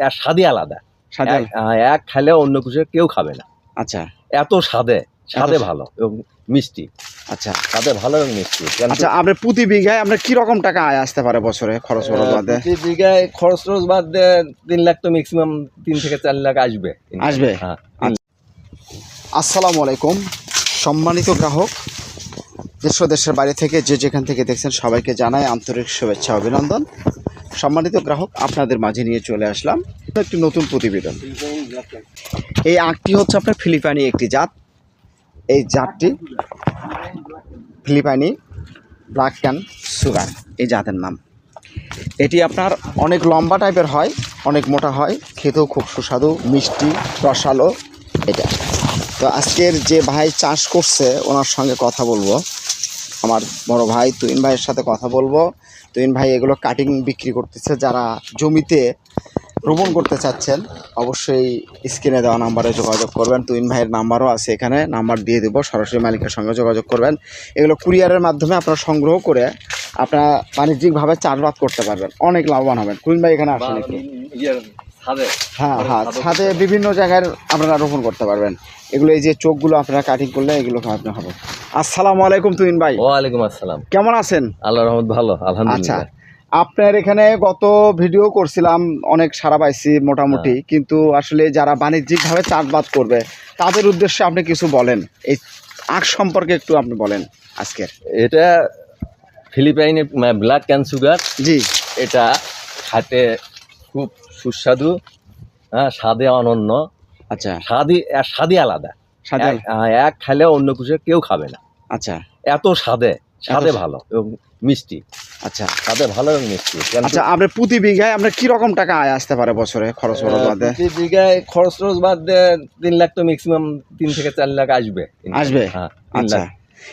আর স্বাদই আলাদা। এক- খাইলে অন্য কিছু কেউ খাবে না। আচ্ছা। এত স্বাদে স্বাদে ভালো এবং মিষ্টি। আচ্ছা। স্বাদে ভালো এবং মিষ্টি। আচ্ছা আপনার প্রতি বিঘায় আপনার কি রকম টাকা আয় আসতে পারে বছরে খরচ খরচ বাদে? প্রতি বিঘায় খরচ টরচ বাদ দিয়ে তিন লাখ তো ম্যাক্সিমাম তিন থেকে চার লাখ আসবে। আসবে? হ্যাঁ। আসসালামু আলাইকুম। সম্মানিত গ্রাহক দেশ দেশের বাইরে থেকে যে যেখান থেকে দেখছেন সবাইকে জানাই আন্তরিক শুভেচ্ছা অভিনন্দন। সম্মানিত গ্রাহক, আপনাদের মাঝে নিয়ে চলে আসলাম একটি নতুন প্রতিবেদন। এই আঁকটি হচ্ছে আপনার ফিলিপাইনি একটি জাত। এই জাতটি ফিলিপাইনি ব্ল্যাক ক্যান সুগার, এই জাতের নাম। এটি আপনার অনেক লম্বা টাইপের হয়, অনেক মোটা হয়, খেতেও খুব সুস্বাদু, মিষ্টি, রসালো, এটা। তো আজকের যে ভাই চাষ করছে, ওনার সঙ্গে কথা বলব। আমার বড় ভাই তুইন ভাইয়ের সাথে কথা বলব। তুইন ভাই এগুলো কাটিং বিক্রি করতেছে, যারা জমিতে রোপণ করতে চাচ্ছেন, অবশ্যই স্ক্রিনে দেওয়া নাম্বারে যোগাযোগ করবেন। তুইন ভাইয়ের নাম্বারও আছে এখানে নাম্বার দিয়ে দেবো, সরাসরি মালিকের সঙ্গে যোগাযোগ করবেন। এগুলো কুরিয়ারের মাধ্যমে আপনারা সংগ্রহ করে আপনারা বাণিজ্যিকভাবে চাষবাদ করতে পারবেন। অনেক লাভবান হবেন। তুইন ভাই এখানে আসেন হ্যাঁ হ্যাঁ ছাদে বিভিন্ন জায়গায় আপনারা রোপণ করতে পারবেন। এগুলো এই যে চোখগুলো আপনারা কাটিং করলে এগুলো আপনি হবে। আসসালামু আলাইকুম তুইন ভাই। ওয়ালাইকুম আসসালাম। কেমন আছেন? আল্লাহ রহমত ভালো আলহামদুলিল্লাহ। আচ্ছা আপনার এখানে গত ভিডিও করছিলাম অনেক সারা পাইছি মোটামুটি কিন্তু আসলে যারা বাণিজ্যিকভাবে চাষবাদ করবে তাদের উদ্দেশ্যে আপনি কিছু বলেন। এই আখ সম্পর্কে একটু আপনি বলেন আজকের। এটা ফিলিপাইনে ব্ল্যাক ক্যান সুগার জি। এটা খাতে খুব সুস্বাদু হ্যাঁ স্বাদে অনন্য। আচ্ছা। স্বাদই স্বাদই আলাদা। এক- এক খাইলে অন্য কিছু কেউ খাবে না। আচ্ছা। এত স্বাদে স্বাদে ভালো এবং মিষ্টি। আচ্ছা। স্বাদে ভালো এবং মিষ্টি। আচ্ছা আপনার প্রতি বিঘায় আপনার কি রকম টাকা আয় আসতে পারে বছরে খরচ খরচ বাদে? প্রতি বিঘায় খরচ টরচ বাদ দিয়ে তিন লাখ তো ম্যাক্সিমাম তিন থেকে চার লাখ আসবে। আসবে? হ্যাঁ আচ্ছা।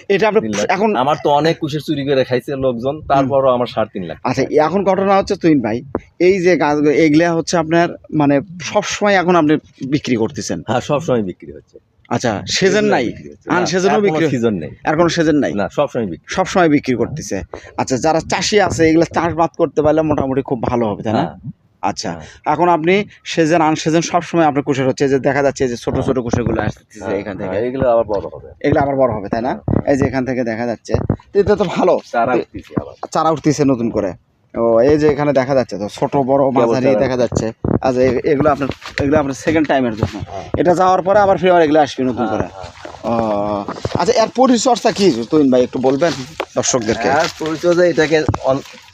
এটা আপনার এখন আমার তো অনেক কুশের চুরি করে খাইছে লোকজন তারপরও আমার সাড়ে তিন লাখ। আচ্ছা এখন ঘটনা হচ্ছে তুইন ভাই এই যে গাছগুলো এগুলা হচ্ছে আপনার মানে সবসময় এখন আপনি বিক্রি করতেছেন। হ্যাঁ সবসময় বিক্রি হচ্ছে। আচ্ছা সেজন নাই। আন সেজনও বিক্রি সিজন নেই। আর কোনো সেজন নাই? না সব সময় বিক্রি সব সময় বিক্রি করতেছে। আচ্ছা যারা চাষি আছে এগুলো চাষবাদ করতে পারলে মোটামুটি খুব ভালো হবে তাই না? হ্যাঁ, আচ্ছা হ্যাঁ। এখন আপনি সেজন আন সেজন সব সময় আপনার কুশের হচ্ছে যে দেখা যাচ্ছে যে ছোট ছোট কুশেরগুলো আসতেছে হ্যাঁ, এখান থেকে। এগুলো আবার বড় হবে। এগুলো আবার বড় হবে তাই না? এই যে এখান থেকে দেখা যাচ্ছে। এটা তো ভালো। চারা উঠতেছে চারা উঠতেছে নতুন করে। ও এই যে এখানে দেখা যাচ্ছে তো ছোট বড় মাঝারি দেখা যাচ্ছে। আচ্ছা এগুলো আপনার এগুলো আপনার সেকেন্ড টাইমের জন্য হ্যাঁ। এটা যাওয়ার পরে আবার ফিরে আবার এগুলো আসবে নতুন করে হ্যাঁ, ও আচ্ছা এর পরিচর্চা কি তুইন ভাই একটু বলবেন দর্শকদেরকে হ্যাঁ। পরিচর্যা এটাকে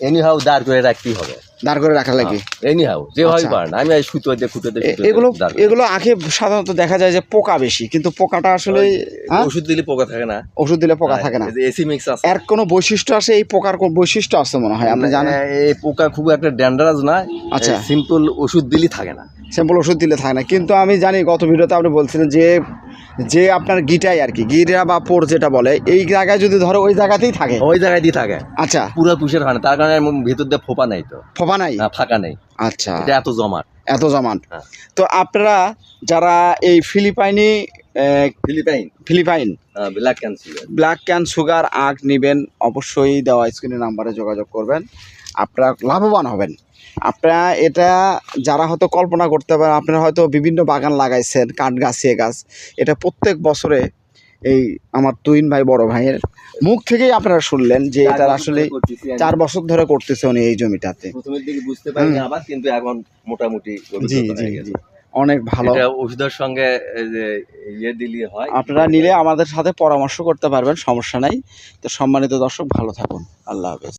এনি হাউ দাঁড় করে রাখতেই হবে দাঁড় করে রাখা লাগে। এনি হাউ যেভাবে আচ্ছা। পারেন আমি এই সুতো দিয়ে খুঁটো দিয়ে এ- সুতো দিয়ে এগুলো এগুলো আখে সাধারণত দেখা যায় যে পোকা বেশি কিন্তু পোকাটা আসলে হ্যাঁ? ওষুধ দিলে পোকা থাকে না। ওষুধ দিলে পোকা থাকে না। এসি মিক্স আছে। এর কোনো বৈশিষ্ট্য আছে? এই পোকার কোন বৈশিষ্ট্য আছে মনে হয়? আপনি জানেন? এই পোকা খুব একটা ড্যান্ডারাজ না। আচ্ছা। সিম্পল ওষুধ দিলেই থাকে না। স্যাম্পল ওষুধ দিলে থাকে না। কিন্তু আমি জানি গত ভিডিওতে আপনি বলছিলেন যে যে আপনার গিটাই আর কি গিরা বা পোর যেটা বলে এই জায়গায় যদি ধরো ওই জায়গাতেই থাকে। ওই জায়গায় দিয়ে থাকে। আচ্ছা। পুরো পুষের হয় না তার কারণে ভিতর দিয়ে ফোপা নাই তো। ফোপা নাই? ফাঁকা নেই। আচ্ছা। এটা এত জমাট। এত জমান হ্যাঁ। তো আপনারা যারা এই ফিলিপাইনি Philippine. Philippine black cancer black can sugar আখ নেবেন অবশ্যই দেওয়া স্ক্রিনের নাম্বারে যোগাযোগ করবেন। আপনারা লাভবান হবেন। আপনারা এটা যারা হয়তো কল্পনা করতে পারেন আপনারা হয়তো বিভিন্ন বাগান লাগাইছেন কাঠ গাছ। এ গাছ এটা প্রত্যেক বছরে এই আমার তুইন ভাই বড় ভাইয়ের মুখ থেকেই আপনারা শুনলেন যে এটা আসলে চার বছর ধরে করতেছে উনি এই জমিটাতে। প্রথমের দিকে বুঝতে পারিনি আবার কিন্তু এখন মোটামুটি জি জি জি। অনেক ভালো। ওষুধের সঙ্গে ইয়ে দিলে হয়। আপনারা নিলে আমাদের সাথে পরামর্শ করতে পারবেন সমস্যা নাই। তো সম্মানিত দর্শক ভালো থাকুন। আল্লাহ হাফেজ।